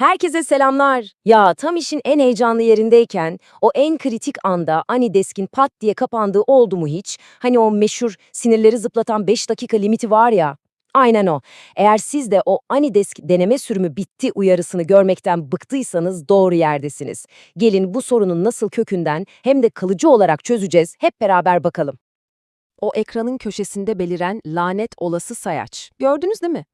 Herkese selamlar. Ya tam işin en heyecanlı yerindeyken o en kritik anda Anidesk'in pat diye kapandığı oldu mu hiç? Hani o meşhur sinirleri zıplatan 5 dakika limiti var ya. Aynen o. Eğer siz de o Anidesk deneme sürümü bitti uyarısını görmekten bıktıysanız doğru yerdesiniz. Gelin bu sorunun nasıl kökünden hem de kalıcı olarak çözeceğiz hep beraber bakalım. O ekranın köşesinde beliren lanet olası sayaç. Gördünüz değil mi?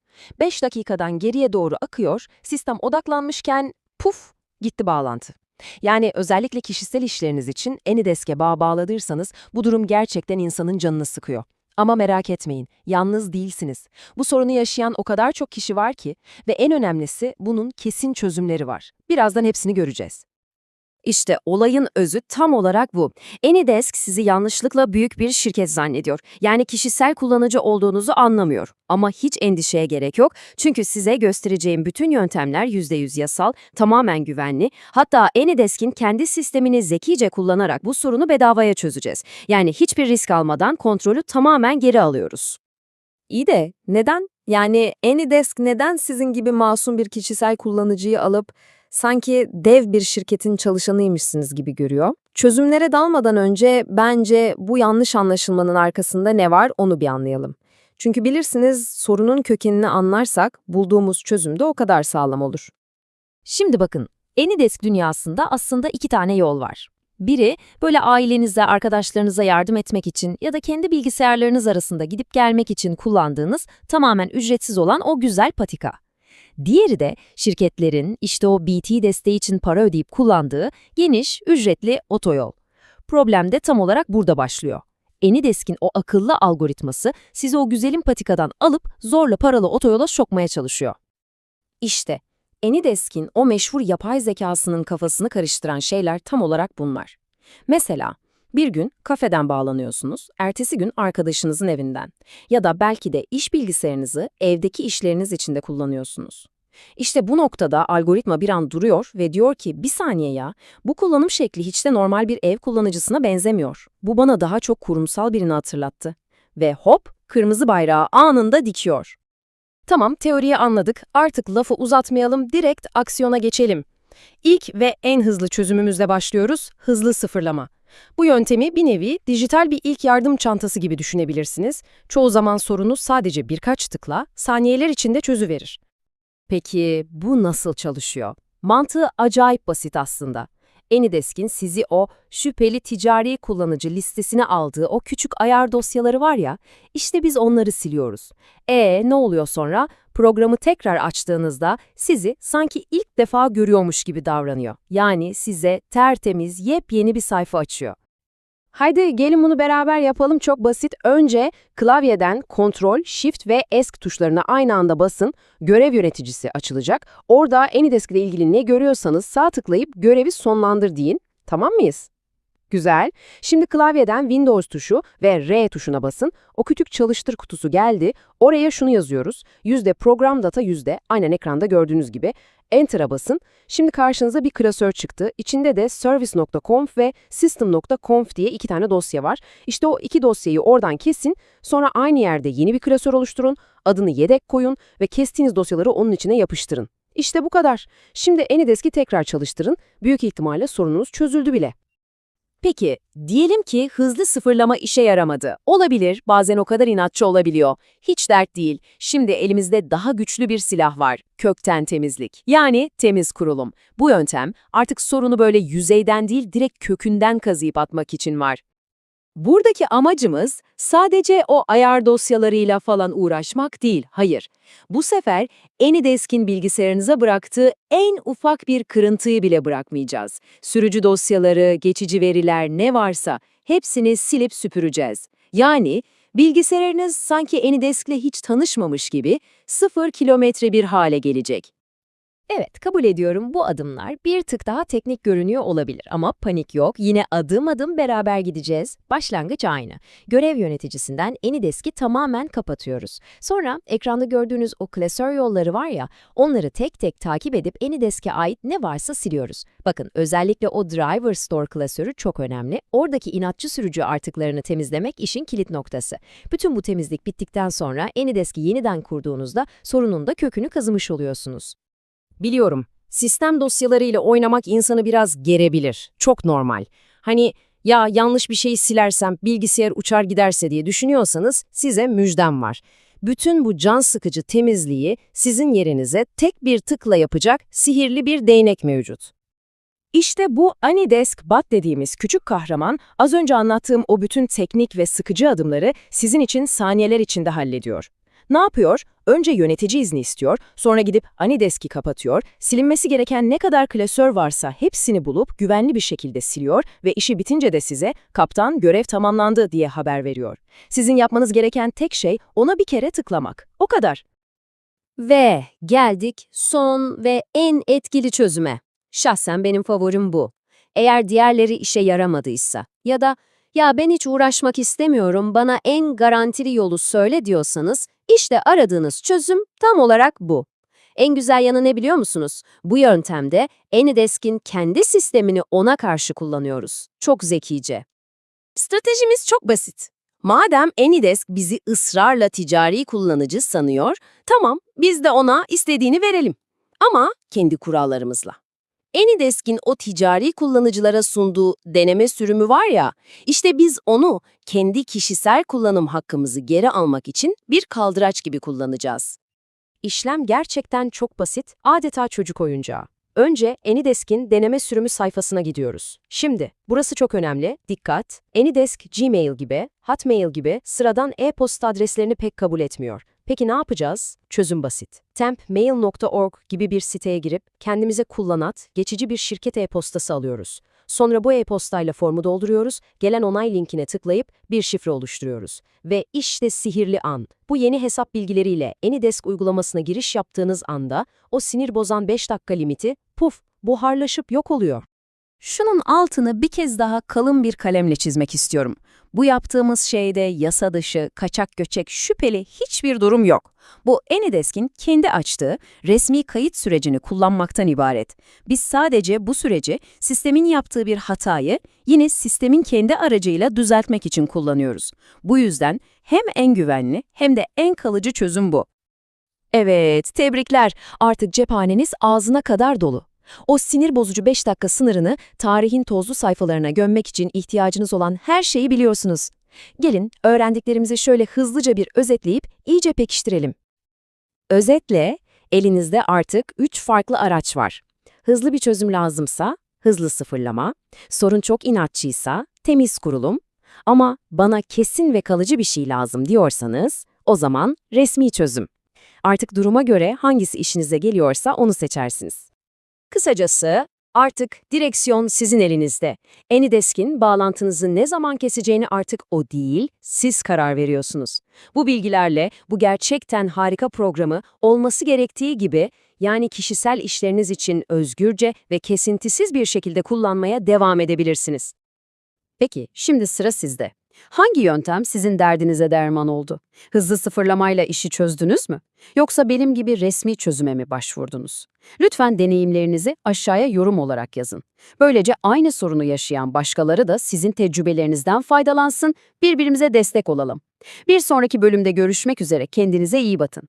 5 dakikadan geriye doğru akıyor, sistem odaklanmışken puf gitti bağlantı. Yani özellikle kişisel işleriniz için Anidesk'e bağ bağladıysanız bu durum gerçekten insanın canını sıkıyor. Ama merak etmeyin, yalnız değilsiniz. Bu sorunu yaşayan o kadar çok kişi var ki ve en önemlisi bunun kesin çözümleri var. Birazdan hepsini göreceğiz. İşte olayın özü tam olarak bu. Anydesk sizi yanlışlıkla büyük bir şirket zannediyor. Yani kişisel kullanıcı olduğunuzu anlamıyor. Ama hiç endişeye gerek yok. Çünkü size göstereceğim bütün yöntemler %100 yasal, tamamen güvenli. Hatta Anydesk'in kendi sistemini zekice kullanarak bu sorunu bedavaya çözeceğiz. Yani hiçbir risk almadan kontrolü tamamen geri alıyoruz. İyi de neden? Yani Anydesk neden sizin gibi masum bir kişisel kullanıcıyı alıp sanki dev bir şirketin çalışanıymışsınız gibi görüyor? Çözümlere dalmadan önce bence bu yanlış anlaşılmanın arkasında ne var onu bir anlayalım. Çünkü bilirsiniz sorunun kökenini anlarsak bulduğumuz çözüm de o kadar sağlam olur. Şimdi bakın, Anydesk dünyasında aslında iki tane yol var. Biri, böyle ailenize, arkadaşlarınıza yardım etmek için ya da kendi bilgisayarlarınız arasında gidip gelmek için kullandığınız tamamen ücretsiz olan o güzel patika. Diğeri de şirketlerin işte o BT desteği için para ödeyip kullandığı geniş, ücretli otoyol. Problem de tam olarak burada başlıyor. Anydesk'in o akıllı algoritması sizi o güzelim patikadan alıp zorla paralı otoyola sokmaya çalışıyor. İşte Anydesk'in o meşhur yapay zekasının kafasını karıştıran şeyler tam olarak bunlar. Mesela bir gün kafeden bağlanıyorsunuz, ertesi gün arkadaşınızın evinden ya da belki de iş bilgisayarınızı evdeki işleriniz için de kullanıyorsunuz. İşte bu noktada algoritma bir an duruyor ve diyor ki bir saniye ya, bu kullanım şekli hiç de normal bir ev kullanıcısına benzemiyor. Bu bana daha çok kurumsal birini hatırlattı. Ve hop, kırmızı bayrağı anında dikiyor. Tamam, teoriyi anladık. Artık lafı uzatmayalım, direkt aksiyona geçelim. İlk ve en hızlı çözümümüzle başlıyoruz, hızlı sıfırlama. Bu yöntemi bir nevi dijital bir ilk yardım çantası gibi düşünebilirsiniz. Çoğu zaman sorunu sadece birkaç tıkla, saniyeler içinde çözüverir. Peki bu nasıl çalışıyor? Mantığı acayip basit aslında. Anydesk'in sizi o şüpheli ticari kullanıcı listesine aldığı o küçük ayar dosyaları var ya, işte biz onları siliyoruz. E ne oluyor sonra? Programı tekrar açtığınızda sizi sanki ilk defa görüyormuş gibi davranıyor. Yani size tertemiz, yepyeni bir sayfa açıyor. Haydi gelin bunu beraber yapalım çok basit. Önce klavyeden Ctrl, Shift ve Esc tuşlarına aynı anda basın. Görev yöneticisi açılacak. Orada Anydesk ile ilgili ne görüyorsanız sağ tıklayıp görevi sonlandır deyin. Tamam mıyız? Güzel. Şimdi klavyeden Windows tuşu ve R tuşuna basın. O küçük çalıştır kutusu geldi. Oraya şunu yazıyoruz. Yüzde program data yüzde. Aynen ekranda gördüğünüz gibi. Enter'a basın. Şimdi karşınıza bir klasör çıktı. İçinde de service.conf ve system.conf diye iki tane dosya var. İşte o iki dosyayı oradan kesin. Sonra aynı yerde yeni bir klasör oluşturun. Adını yedek koyun ve kestiğiniz dosyaları onun içine yapıştırın. İşte bu kadar. Şimdi Anydesk'i tekrar çalıştırın. Büyük ihtimalle sorununuz çözüldü bile. Peki, diyelim ki hızlı sıfırlama işe yaramadı. Olabilir, bazen o kadar inatçı olabiliyor. Hiç dert değil. Şimdi elimizde daha güçlü bir silah var. Kökten temizlik. Yani temiz kurulum. Bu yöntem artık sorunu böyle yüzeyden değil direkt kökünden kazıyıp atmak için var. Buradaki amacımız sadece o ayar dosyalarıyla falan uğraşmak değil, hayır. Bu sefer Anydesk'in bilgisayarınıza bıraktığı en ufak bir kırıntıyı bile bırakmayacağız. Sürücü dosyaları, geçici veriler ne varsa hepsini silip süpüreceğiz. Yani bilgisayarınız sanki Anydesk'le hiç tanışmamış gibi sıfır kilometre bir hale gelecek. Evet, kabul ediyorum bu adımlar bir tık daha teknik görünüyor olabilir ama panik yok. Yine adım adım beraber gideceğiz. Başlangıç aynı. Görev yöneticisinden Anydesk'i tamamen kapatıyoruz. Sonra ekranda gördüğünüz o klasör yolları var ya, onları tek tek takip edip Anydesk'e ait ne varsa siliyoruz. Bakın özellikle o Driver Store klasörü çok önemli. Oradaki inatçı sürücü artıklarını temizlemek işin kilit noktası. Bütün bu temizlik bittikten sonra Anydesk'i yeniden kurduğunuzda sorunun da kökünü kazımış oluyorsunuz. Biliyorum. Sistem dosyalarıyla oynamak insanı biraz gerebilir. Çok normal. Hani ya yanlış bir şeyi silersem bilgisayar uçar giderse diye düşünüyorsanız size müjdem var. Bütün bu can sıkıcı temizliği sizin yerinize tek bir tıkla yapacak sihirli bir değnek mevcut. İşte bu Anidesk Bot dediğimiz küçük kahraman az önce anlattığım o bütün teknik ve sıkıcı adımları sizin için saniyeler içinde hallediyor. Ne yapıyor? Önce yönetici izni istiyor, sonra gidip Anidesk'i kapatıyor, silinmesi gereken ne kadar klasör varsa hepsini bulup güvenli bir şekilde siliyor ve işi bitince de size kaptan görev tamamlandı diye haber veriyor. Sizin yapmanız gereken tek şey ona bir kere tıklamak. O kadar. Ve geldik son ve en etkili çözüme. Şahsen benim favorim bu. Eğer diğerleri işe yaramadıysa ya da ya ben hiç uğraşmak istemiyorum bana en garantili yolu söyle diyorsanız işte aradığınız çözüm tam olarak bu. En güzel yanı ne biliyor musunuz? Bu yöntemde Anidesk'in kendi sistemini ona karşı kullanıyoruz. Çok zekice. Stratejimiz çok basit. Madem Anydesk bizi ısrarla ticari kullanıcı sanıyor, tamam biz de ona istediğini verelim. Ama kendi kurallarımızla. Anydesk'in o ticari kullanıcılara sunduğu deneme sürümü var ya, işte biz onu kendi kişisel kullanım hakkımızı geri almak için bir kaldıraç gibi kullanacağız. İşlem gerçekten çok basit, adeta çocuk oyuncağı. Önce Anydesk'in deneme sürümü sayfasına gidiyoruz. Şimdi, burası çok önemli, dikkat. Anydesk, Gmail gibi, Hotmail gibi sıradan e-posta adreslerini pek kabul etmiyor. Peki ne yapacağız? Çözüm basit. tempmail.org gibi bir siteye girip kendimize kullanat, geçici bir şirket e-postası alıyoruz. Sonra bu e-postayla formu dolduruyoruz, gelen onay linkine tıklayıp bir şifre oluşturuyoruz. Ve işte sihirli an. Bu yeni hesap bilgileriyle Anydesk uygulamasına giriş yaptığınız anda o sinir bozan 5 dakika limiti puf buharlaşıp yok oluyor. Şunun altını bir kez daha kalın bir kalemle çizmek istiyorum. Bu yaptığımız şeyde yasa dışı, kaçak göçek, şüpheli hiçbir durum yok. Bu Anydesk'in kendi açtığı resmi kayıt sürecini kullanmaktan ibaret. Biz sadece bu süreci sistemin yaptığı bir hatayı yine sistemin kendi aracıyla düzeltmek için kullanıyoruz. Bu yüzden hem en güvenli hem de en kalıcı çözüm bu. Evet, tebrikler. Artık cephaneniz ağzına kadar dolu. O sinir bozucu 5 dakika sınırını tarihin tozlu sayfalarına gömmek için ihtiyacınız olan her şeyi biliyorsunuz. Gelin öğrendiklerimizi şöyle hızlıca bir özetleyip iyice pekiştirelim. Özetle, elinizde artık 3 farklı araç var. Hızlı bir çözüm lazımsa, hızlı sıfırlama, sorun çok inatçıysa, temiz kurulum, ama bana kesin ve kalıcı bir şey lazım diyorsanız, o zaman resmi çözüm. Artık duruma göre hangisi işinize geliyorsa onu seçersiniz. Kısacası artık direksiyon sizin elinizde. Anydesk'in bağlantınızı ne zaman keseceğini artık o değil, siz karar veriyorsunuz. Bu bilgilerle bu gerçekten harika programı olması gerektiği gibi yani kişisel işleriniz için özgürce ve kesintisiz bir şekilde kullanmaya devam edebilirsiniz. Peki, şimdi sıra sizde. Hangi yöntem sizin derdinize derman oldu? Hızlı sıfırlamayla işi çözdünüz mü? Yoksa benim gibi resmi çözüme mi başvurdunuz? Lütfen deneyimlerinizi aşağıya yorum olarak yazın. Böylece aynı sorunu yaşayan başkaları da sizin tecrübelerinizden faydalansın, birbirimize destek olalım. Bir sonraki bölümde görüşmek üzere, kendinize iyi bakın.